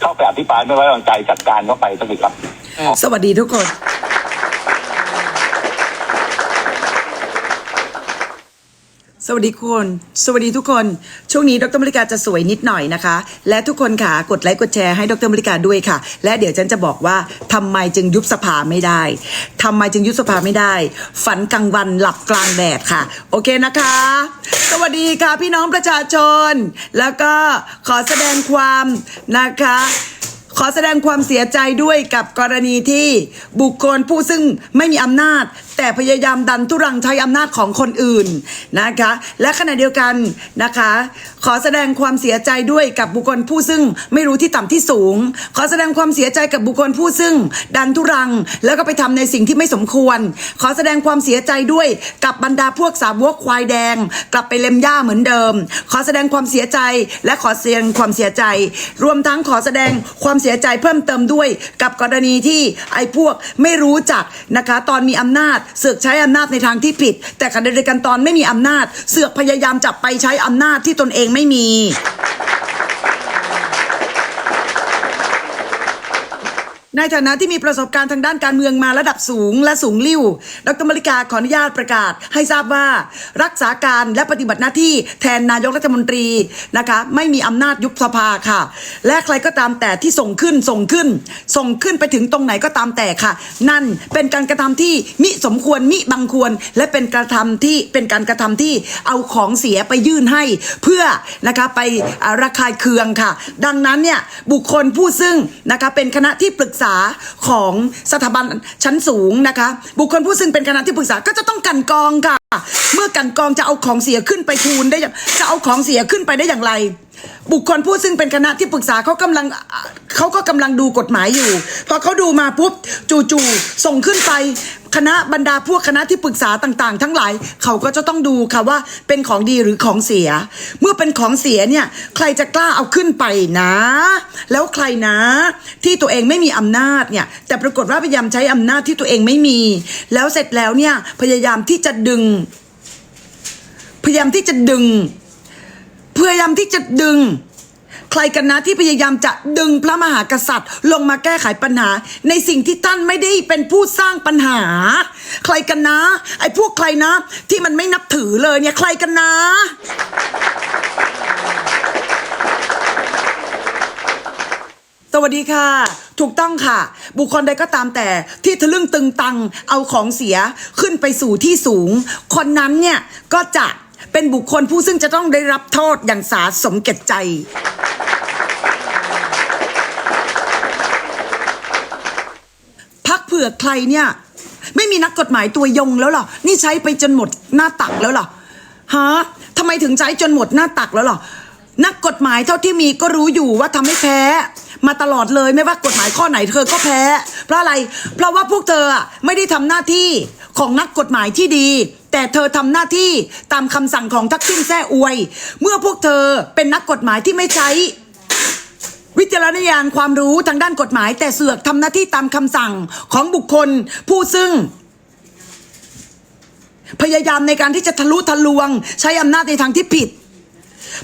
เข้าไปอภิปรายไม่ไว้วางใจจัดการเข้าไปสักทีครับ สวัสดีทุกคน สวัสดีคุณสวัสดีทุกคน ช่วงนี้ดรมริกาจะสวยนิดหน่อยนะคะ และทุกคนค่ะกดไลค์กดแชร์ให้ดรมริกาด้วยค่ะ และเดี๋ยวฉันจะบอกว่าทำไมจึงยุบสภาไม่ได้ทำไมจึงยุบสภาไม่ได้ ฝันกลางวันหลับกลางแดดค่ะ โอเคนะคะ สวัสดีค่ะพี่น้องประชาชน แล้วก็ขอแสดงความนะคะขอแสดงความเสียใจด้วยกับกรณีที่บุคคลผู้ซึ่งไม่มีอำนาจ แต่พยายามดันทุรังใช้อำนาจของคนอื่นนะคะ และขณะเดียวกันนะคะ ขอแสดงความเสียใจด้วยกับบุคคลผู้ซึ่งไม่รู้ที่ต่ำที่สูง ขอแสดงความเสียใจกับบุคคลผู้ซึ่ง ดันทุรังแล้วก็ไปทำในสิ่งที่ไม่สมควร ขอแสดงความเสียใจด้วยกับบรรดาพวกสาวกควายแดง กลับไปเล็มหญ้าเหมือนเดิม ขอแสดงความเสียใจและขอแสดงความเสียใจ รวมทั้งขอแสดงความเสียใจเพิ่มเติมด้วย กับกรณีที่ไอ้พวกไม่รู้จักนะคะ ตอนมีอำนาจเสือกใช้อำนาจในทางที่ผิด แต่ขณะเดียวกันตอนไม่มีอำนาจ เสือกพยายามจับไปใช้อำนาจที่ตนเองไม่มี ในฐานะที่มีประสบการณ์ทางด้านการเมืองมาระดับสูงและสูงลิ่ว ดรมริกาขออนุญาตประกาศให้ทราบว่า รักษาการและปฏิบัติหน้าที่แทนนายกรัฐมนตรีนะคะไม่มีอำนาจยุบสภาค่ะ และใครก็ตามแต่ที่ส่งขึ้นส่งขึ้น ส่งขึ้นไปถึงตรงไหนก็ตามแต่ค่ะ นั่นเป็นการกระทำที่มิสมควรมิบังควร และเป็นกระทำที่เป็นการกระทำที่เอาของเสียไปยื่นให้ เพื่อนะคะไประคายเคืองค่ะ ดังนั้นเนี่ยบุคคลผู้ซึ่งนะคะเป็นคณะที่ปรึกษาของสถาบันชั้นสูงนะคะ บุคคลผู้ซึ่งเป็นคณะที่ปรึกษาก็จะต้องกันกองค่ะ เมื่อกันกองจะเอาของเสียขึ้นไปทูลได้จะเอาของเสียขึ้นไปได้อย่างไร บุคคลผู้ซึ่งเป็นคณะที่ปรึกษาเขากำลังเขาก็กำลังดูกฎหมายอยู่พอเขาดูมาปุ๊บจู่ๆส่งขึ้นไปคณะบรรดาพวกคณะที่ปรึกษาต่างๆ ทั้งหลายเขาก็จะต้องดูค่ะว่าเป็นของดีหรือของเสีย เมื่อเป็นของเสียเนี่ยใครจะกล้าเอาขึ้นไปนะ แล้วใครนะ ที่ตัวเองไม่มีอำนาจเนี่ยแต่ปรากฏว่าพยายามใช้อำนาจที่ตัวเองไม่มี แล้วเสร็จแล้วเนี่ยพยายามที่จะดึง พยายามที่จะดึง พยายามที่จะดึง ใครกันนะที่พยายามจะดึงพระมหากษัตริย์ ลงมาแก้ไขปัญหา ในสิ่งที่ท่านไม่ได้เป็นผู้สร้างปัญหา ใครกันนะ ไอ้พวกใครนะ ที่มันไม่นับถือเลยเนี่ยใครกันนะสวัสดีค่ะ ถูกต้องค่ะ บุคคลใดก็ตามแต่ที่ทะลึ่งตึงตังเอาของเสียขึ้นไปสู่ที่สูง คนนั้นเนี่ยก็จะ เป็นบุคคลผู้ซึ่งจะต้องได้รับโทษอย่างสาสมเก็จใจ พักเผื่อใครเนี่ย ไม่มีนักกฎหมายตัวยงแล้วหรอ นี่ใช้ไปจนหมดหน้าตักแล้วหรอฮะทำไมถึงใช้จนหมดหน้าตักแล้วหรอ นักกฎหมายเท่าที่มีก็รู้อยู่ว่าทำให้แพ้ มาตลอดเลยไม่ว่ากฎหมายข้อไหนเธอก็แพ้ เพราะอะไร เพราะว่าพวกเธอไม่ได้ทำหน้าที่ของนักกฎหมายที่ดี แต่เธอทำหน้าที่ตามคำสั่งของทักษิณแซ่อวย เมื่อพวกเธอเป็นนักกฎหมายที่ไม่ใช้ วิจารณญาณความรู้ทางด้านกฎหมาย แต่เสือกทำหน้าที่ตามคำสั่งของบุคคล ผู้ซึ่งพยายามในการที่จะทะลุทะลวง ใช้อำนาจในทางที่ผิด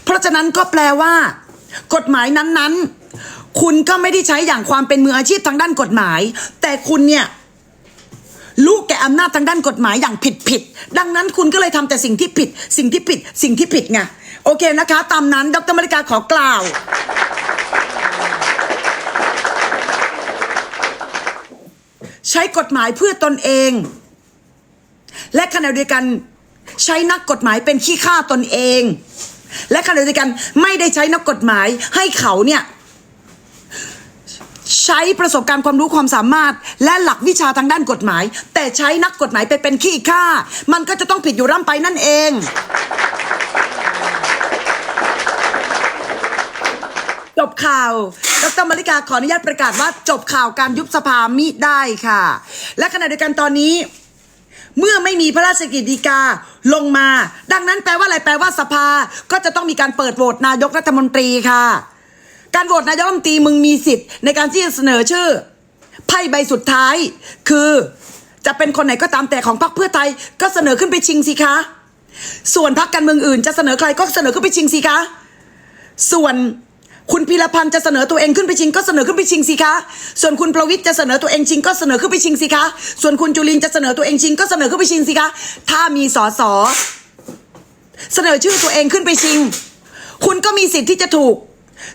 เพราะฉะนั้นก็แปลว่า กฎหมายนั้นๆ คุณก็ไม่ได้ใช้อย่างความเป็นมืออาชีพทางด้านกฎหมาย แต่คุณเนี่ยรู้แก่อำนาจทางด้านกฎหมายอย่างผิดผิดๆดังนั้นคุณก็เลยทำแต่สิ่งที่ผิด สิ่งที่ผิด สิ่งที่ผิดไงโอเคนะคะ ตามนั้นดรมริกาขอกล่าว ใช้กฎหมายเพื่อตนเอง และขณะเดียวกันใช้นักกฎหมายเป็นขี้ข้าตนเอง และขณะเดียวกันไม่ได้ใช้นักกฎหมายให้เขาเนี่ยใช้ประสบการณ์ความรู้ความสามารถ และหลักวิชาทางด้านกฎหมาย แต่ใช้นักกฎหมายไปเป็นขี้ข้ามันก็จะต้องผิดอยู่ร่ำไปนั่นเอง จบข่าว ดรมาริกาขออนุญาตประกาศว่าจบข่าวการยุบสภามิได้ค่ะ และขณะเดียวกันตอนนี้ เมื่อไม่มีพระราชกิจฎีกาลงมา ดังนั้นแปลว่าอะไรแปลว่าสภา ก็จะต้องมีการเปิดโหวตนายกรัฐมนตรีค่ะ การโหวตนายกรัฐมนตรีมึงมีสิทธิ์ในการที่จะเสนอชื่อไพ่ใบสุดท้าย คือจะเป็นคนไหนก็ตามแต่ของพรรคเพื่อไทย ก็เสนอขึ้นไปชิงสิคะส่วนพรรคการเมืองอื่น จะเสนอใครก็เสนอขึ้นไปชิงสิคะส่วน คุณพีรพันธ์จะเสนอตัวเองขึ้นไปชิงก็เสนอขึ้นไปชิงสิคะ ส่วนคุณประวิทย์จะเสนอตัวเองชิงก็เสนอขึ้นไปชิงสิคะ ส่วนคุณจุลินจะเสนอตัวเองชิงก็เสนอขึ้นไปชิงสิคะ ถ้ามีสอสอเสนอชื่อตัวเองขึ้นไปชิง คุณก็มีสิทธิ์ที่จะถูก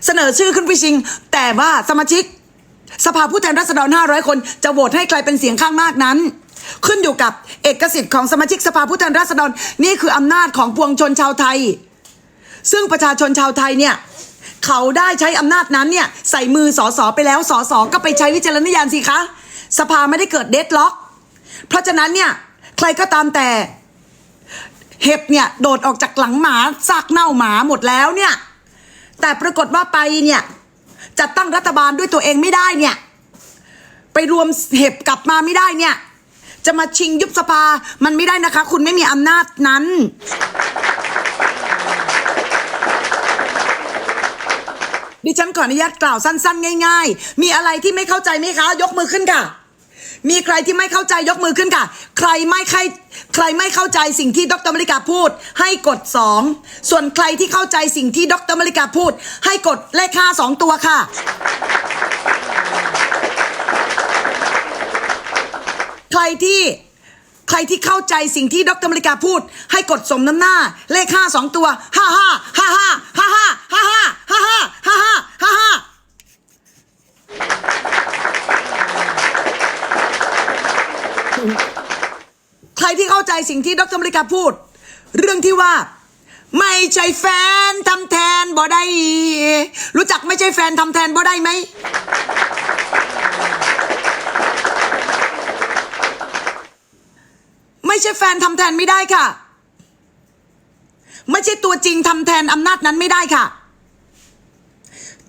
เสนอชื่อขึ้นไปชิง แต่ว่าสมาชิก สภาผู้แทนราษฎร 500 คน จะโหวตให้ใครเป็นเสียงข้างมากนั้นขึ้นอยู่กับเอกสิทธิ์ของสมาชิกสภาผู้แทนราษฎร นี่คืออำนาจของปวงชนชาวไทย ซึ่งประชาชนชาวไทยเนี่ย เขาได้ใช้อำนาจนั้นเนี่ยใส่มือสอสอไปแล้วสอสอก็ไปใช้วิจารณญาณสิคะ สภาไม่ได้เกิดเดดล็อก เพราะฉะนั้นเนี่ยใครก็ตามแต่เห็บเนี่ยโดดออกจากหลังหมาซากเน่าหมาหมดแล้วเนี่ย แต่ปรากฏว่าไปเนี่ยจัดตั้งรัฐบาลด้วยตัวเองไม่ได้เนี่ย ไปรวมเห็บกลับมาไม่ได้เนี่ย จะมาชิงยุบสภามันไม่ได้นะคะ คุณไม่มีอำนาจนั้น ดิฉันขออนุญาตกล่าวสั้น ๆ ง่าย ๆ มีอะไรที่ไม่เข้าใจไหมคะ ยกมือขึ้นค่ะ มีใครที่ไม่เข้าใจยกมือขึ้นค่ะ ใครไม่ใครใครไม่เข้าใจสิ่งที่ดรมริกาพูด ให้กดสองส่วนใครที่เข้าใจสิ่งที่ดรมริกาพูด ให้กดเลขห้าสองตัวค่ะ ใครที่ ใครที่เข้าใจสิ่งที่ดรมริกาพูด ให้กดสมน้ำหน้า เลขห้าสองตัวห้าห้าห้าห้าห้าห้าห้าห้าห้าห้าห้าห้าห้าห้าใครที่เข้าใจสิ่งที่ดรมริกาพูด เรื่องที่ว่าไม่ใช่แฟนทำแทนบ่ได้ รู้จักไม่ใช่แฟนทำแทนบ่ได้ไหม ไม่ใช่แฟนทำแทนไม่ได้ค่ะ ไม่ใช่ตัวจริงทำแทนอำนาจนั้นไม่ได้ค่ะ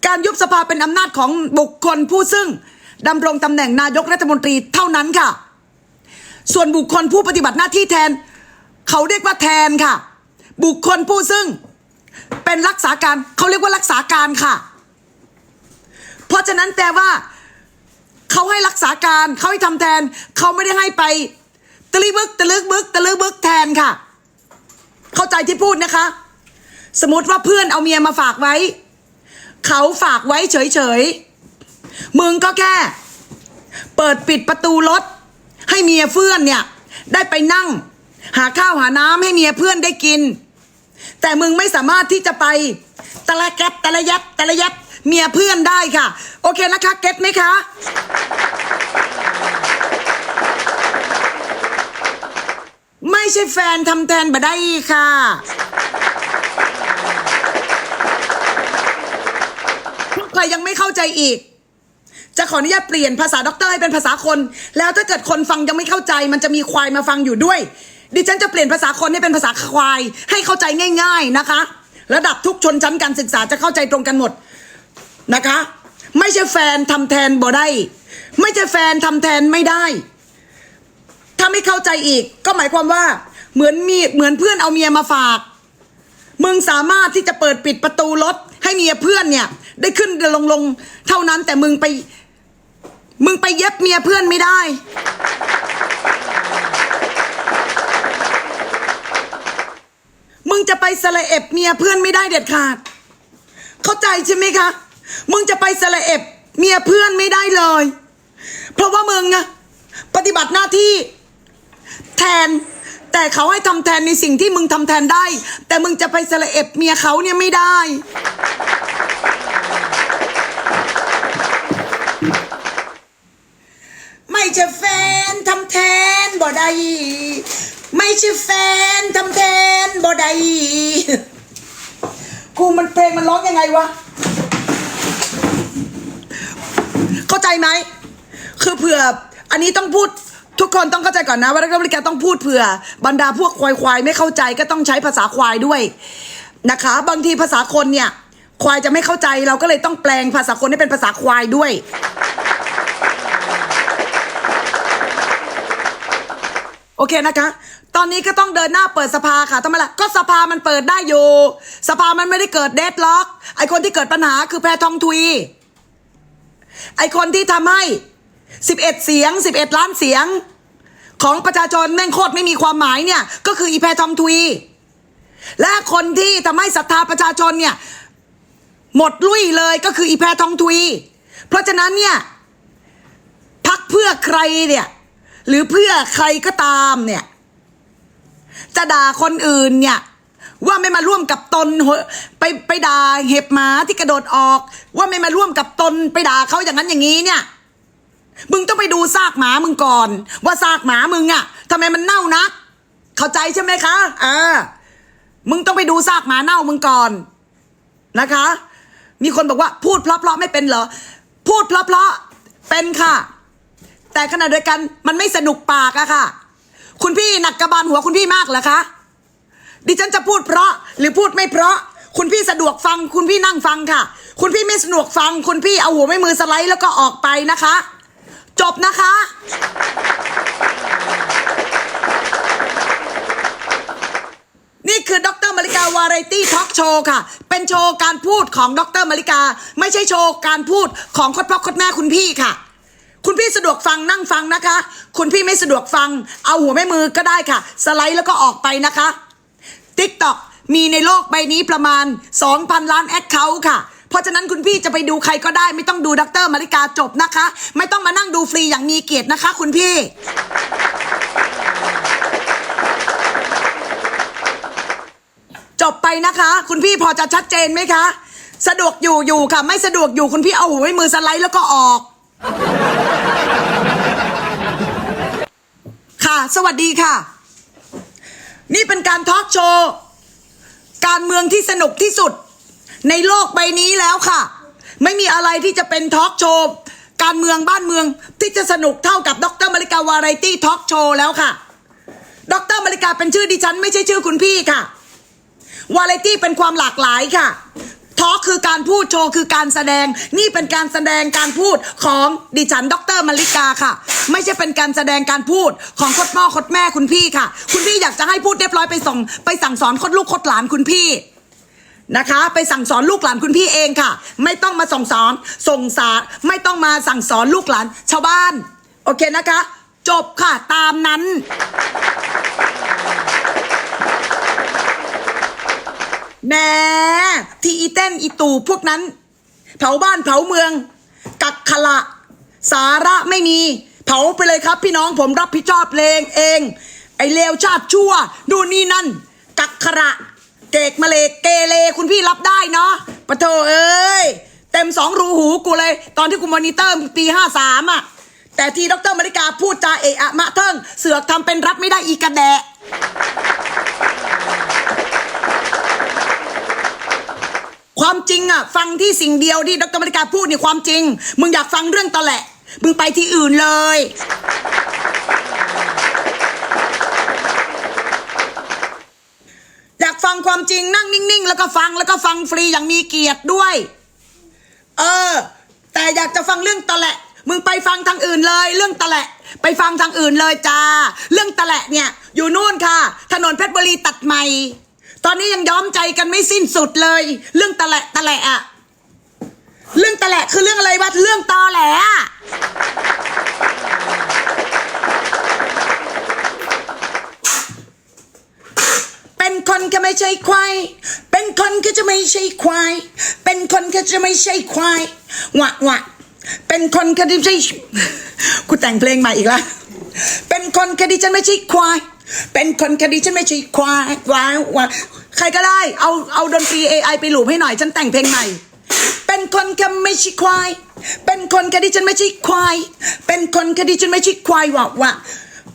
การยุบสภาเป็นอำนาจของบุคคลผู้ซึ่งดำรงตำแหน่งนายกรัฐมนตรีเท่านั้นค่ะ ส่วนบุคคลผู้ปฏิบัติหน้าที่แทน เขาเรียกว่าแทนค่ะ บุคคลผู้ซึ่งเป็นรักษาการเขาเรียกว่ารักษาการค่ะ เพราะฉะนั้นแปลว่าเขาให้รักษาการเขาให้ทำแทนเขาไม่ได้ให้ไป ตะลึกบึกตะลึกบึกตะลึกบึกแทนค่ะ เข้าใจที่พูดนะคะ สมมติว่าเพื่อนเอาเมียมาฝากไว้ เขาฝากไว้เฉยๆ มึงก็แค่ เปิดปิดประตูรถ ให้เมียเพื่อนเนี่ย ได้ไปนั่ง หาข้าวหาน้ำให้เมียเพื่อนได้กิน แต่มึงไม่สามารถที่จะไปตะละแกบตะละยับตะละยับเมียเพื่อนได้ค่ะ โอเคนะคะ เก็ตไหมคะ ไม่ใช่แฟนทำแทนบ่ได้ค่ะ ใครยังไม่เข้าใจอีก จะขออนุญาตเปลี่ยนภาษาด็อกเตอร์ให้เป็นภาษาคน แล้วถ้าเกิดคนฟังยังไม่เข้าใจ มันจะมีควายมาฟังอยู่ด้วย ดิฉันจะเปลี่ยนภาษาคนให้เป็นภาษาควาย ให้เข้าใจง่าย ๆนะคะ ระดับทุกชนชั้นการศึกษาจะเข้าใจตรงกันหมดนะคะ ไม่ใช่แฟนทำแทนบ่ได้ ไม่ใช่แฟนทำแทนไม่ได้ ถ้าไม่เข้าใจอีก ก็หมายความว่า เหมือนมีเหมือนเพื่อนเอาเมียมาฝาก มึงสามารถที่จะเปิดปิดประตูรถ ให้เมียเพื่อนเนี่ย ได้ขึ้นลงลงเท่านั้นแต่มึงไป มึงไปเย็บเมียเพื่อนไม่ได้ มึงจะไปสละเอ็บเมียเพื่อนไม่ได้เด็ดขาด เข้าใจใช่ไหมคะ มึงจะไปสละเอ็บเมียเพื่อนไม่ได้เลย เพราะว่ามึงอะปฏิบัติหน้าที่ แทน แต่เขาให้ทำแทนในสิ่งที่มึงทำแทนได้ แต่มึงจะไปสละเอ็บเมียเขาเนี่ยไม่ได้ ไม่ใช่แฟนทำแทนบ่ได้ไม่ใช่แฟนทำแทนบ่ได้กูมันเพลงมันร้องยังไงวะ เข้าใจไหม คือเผื่อ อันนี้ต้องพูด ทุกคนต้องเข้าใจก่อนนะว่ารัฐบริการต้องพูดเผื่อ บรรดาพวกควายควายไม่เข้าใจก็ต้องใช้ภาษาควายด้วยนะคะ บางทีภาษาคนเนี่ย ควายจะไม่เข้าใจเราก็เลยต้องแปลงภาษาคนให้เป็นภาษาควายด้วย โอเคนะคะ ตอนนี้ก็ต้องเดินหน้าเปิดสภาค่ะทำไมล่ะก็สภามันเปิดได้อยู่ สภามันไม่ได้เกิดเดดล็อก ไอคนที่เกิดปัญหาคือแพรทองทุย ไอคนที่ทำให้ 11 เสียง 11 ล้านเสียง ของประชาชนแม่งโคตรไม่มีความหมายเนี่ย ก็คืออีแพรทองทุยและคนที่ทำให้ศรัทธาประชาชนเนี่ย หมดลุยเลยก็คืออีแพทองทุยเพราะฉะนั้นเนี่ยพักเพื่อใครเนี่ย หรือเพื่อใครก็ตามเนี่ย จะด่าคนอื่นเนี่ยว่าไม่มาร่วมกับตนไปไปด่าเห็บหมาที่กระโดดออก ว่าไม่มาร่วมกับตนไปด่าเขาอย่างนั้นอย่างนี้เนี่ย มึงต้องไปดูซากหมามึงก่อน ว่าซากหมามึงอะทำไมมันเน่านัก เข้าใจใช่ไหมคะเอ่ามึงต้องไปดูซากหมาเน่ามึงก่อนนะคะ มีคนบอกว่าพูดเพราะๆไม่เป็นเหรอ พูดเพราะๆเป็นค่ะ แต่ขณะเดียวกันมันไม่สนุกปากอะค่ะ คุณพี่หนักกระบาลหัวคุณพี่มากเหรอคะดิฉันจะพูดเพราะหรือพูดไม่เพราะ คุณพี่สะดวกฟัง คุณพี่นั่งฟังค่ะ คุณพี่ไม่สะดวกฟัง คุณพี่เอาหัวไม่มือสไลด์แล้วก็ออกไปนะคะ จบนะคะ นี่คือดรมาริกาวาไรตี้ทอล์กโชว์ค่ะ เป็นโชว์การพูดของดรมาริกา ไม่ใช่โชว์การพูดของคดพ่อคดแม่คุณพี่ค่ะ คุณพี่สะดวกฟังนั่งฟังนะคะ คุณพี่ไม่สะดวกฟัง เอาหัวแม่มือก็ได้ค่ะ สไลด์แล้วก็ออกไปนะคะ TikTok มีในโลกใบนี้ประมาณ 2,000 ล้านแอคเคาท์ค่ะ เพราะฉะนั้นคุณพี่จะไปดูใครก็ได้ ไม่ต้องดูดรมาริกาจบนะคะ ไม่ต้องมานั่งดูฟรีอย่างมีเกียรตินะคะ คุณพี่ จบไปนะคะ คุณพี่พอจะชัดเจนไหมคะ สะดวกอยู่อยู่ค่ะ ไม่สะดวกอยู่คุณพี่เอาหัวไว้มือสไลด์แล้วก็ออก ค่ะ สวัสดีค่ะ นี่เป็นการทอล์กโชว์การเมืองที่สนุกที่สุด ในโลกใบนี้แล้วค่ะ ไม่มีอะไรที่จะเป็นทอล์กโชว์การเมืองบ้านเมืองที่จะสนุกเท่ากับดรมาริกาวาไรตี้ทอล์กโชว์แล้วค่ะ ดรมาริกาเป็นชื่อดิฉัน ไม่ใช่ชื่อคุณพี่ค่ะ วาไรตี้เป็นความหลากหลายค่ะทอล์กคือการพูดโชว์คือการแสดง นี่เป็นการแสดงการพูดของดิฉัน ดรมาริกาค่ะ ไม่ใช่เป็นการแสดงการพูดของคดพ่อคดแม่คุณพี่ค่ะ คุณพี่อยากจะให้พูดเรียบร้อยไปส่งไปสั่งสอนคดลูกคดหลานคุณพี่ นะคะ ไปสั่งสอนลูกหลานคุณพี่เองค่ะ ไม่ต้องมาส่งสอนส่งสารไม่ต้องมาสั่งสอนลูกหลานชาวบ้าน โอเคนะคะ จบค่ะตามนั้น แหน่ที่อีเต้นอีตู่พวกนั้น เผาบ้านเผาเมือง กักขละ สาระไม่มี เผาไปเลยครับ พี่น้องผมรับผิดชอบเลงเอง ไอเลวชาติชั่วดูนนี่นั่น กักขระ เกกมาเลกเกเรคุณพี่รับได้เนาะปะโถเอ้ย เต็มสองรูหูกูเลย ตอนที่กูมอนิเตอร์ปีห้าสามอะ แต่ที่ดรมาริกาพูดจาเอะอะมะเทิงเสือกทำเป็นรับไม่ได้อีกระแดะความจริงอะ ฟังที่สิ่งเดียวที่ดรมริกาพูดนี่ความจริง มึงอยากฟังเรื่องตอแหละ มึงไปที่อื่นเลย อยาก ฟังความจริงนั่งนิ่ง ๆ แล้วก็ฟังแล้วก็ฟังฟรีอย่างมีเกียรติด้วย เออ แต่อยากจะฟังเรื่องตะแหละมึงไปฟังทางอื่นเลย เรื่องตะแหละไปฟังทางอื่นเลยจ้า เรื่องตะแหละเนี่ย อยู่นู่นค่ะ ถนนเพชรบุรีตัดใหม่ ตอนนี้ยังย้อมใจกันไม่สิ้นสุดเลย เรื่องตะแหละตะแหละอะเรื่องตะแหละคือเรื่องอะไรวะเรื่องตอแหละอะเป็น คนก็ไม่ใช่ควาย เป็นคนก็จะไม่ใช่ควาย เป็นคนก็จะไม่ใช่ควายหวะหวะเป็นคนก็ไม่ใช่กูแต่งเพลงใหม่อีกแล้วเป็นคนคดีฉันไม่ใช่ควาย เป็นคนคดีฉันไม่ใช่ควายวาวายใครก็ได้ เอาเอาดนตรี AI ไปหลูบให้หน่อย ฉันแต่งเพลงใหม่ เป็นคนก็ไม่ใช่ควาย เป็นคนคดีฉันไม่ใช่ควาย เป็นคนคดีฉันไม่ใช่ควายวะวะ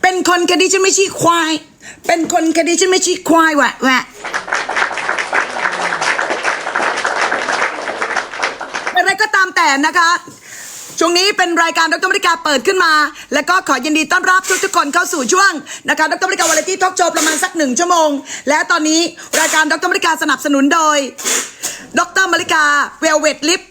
เป็นคนคดีฉันไม่ใช่ควาย เป็นคนคดีฉันไม่ใช่ควายวะวะอะไรก็ตามแต่นะคะช่วงนี้เป็นรายการดรมริกาเปิดขึ้นมา และก็ขอยินดีต้อนรับทุกๆคนเข้าสู่ช่วงนะคะดรมริกาวาไรตี้ทอล์กโชว์ประมาณสักหนึ่งชั่วโมง และตอนนี้รายการดรมริกาสนับสนุนโดย ดรมริกาเวลเวดลิฟ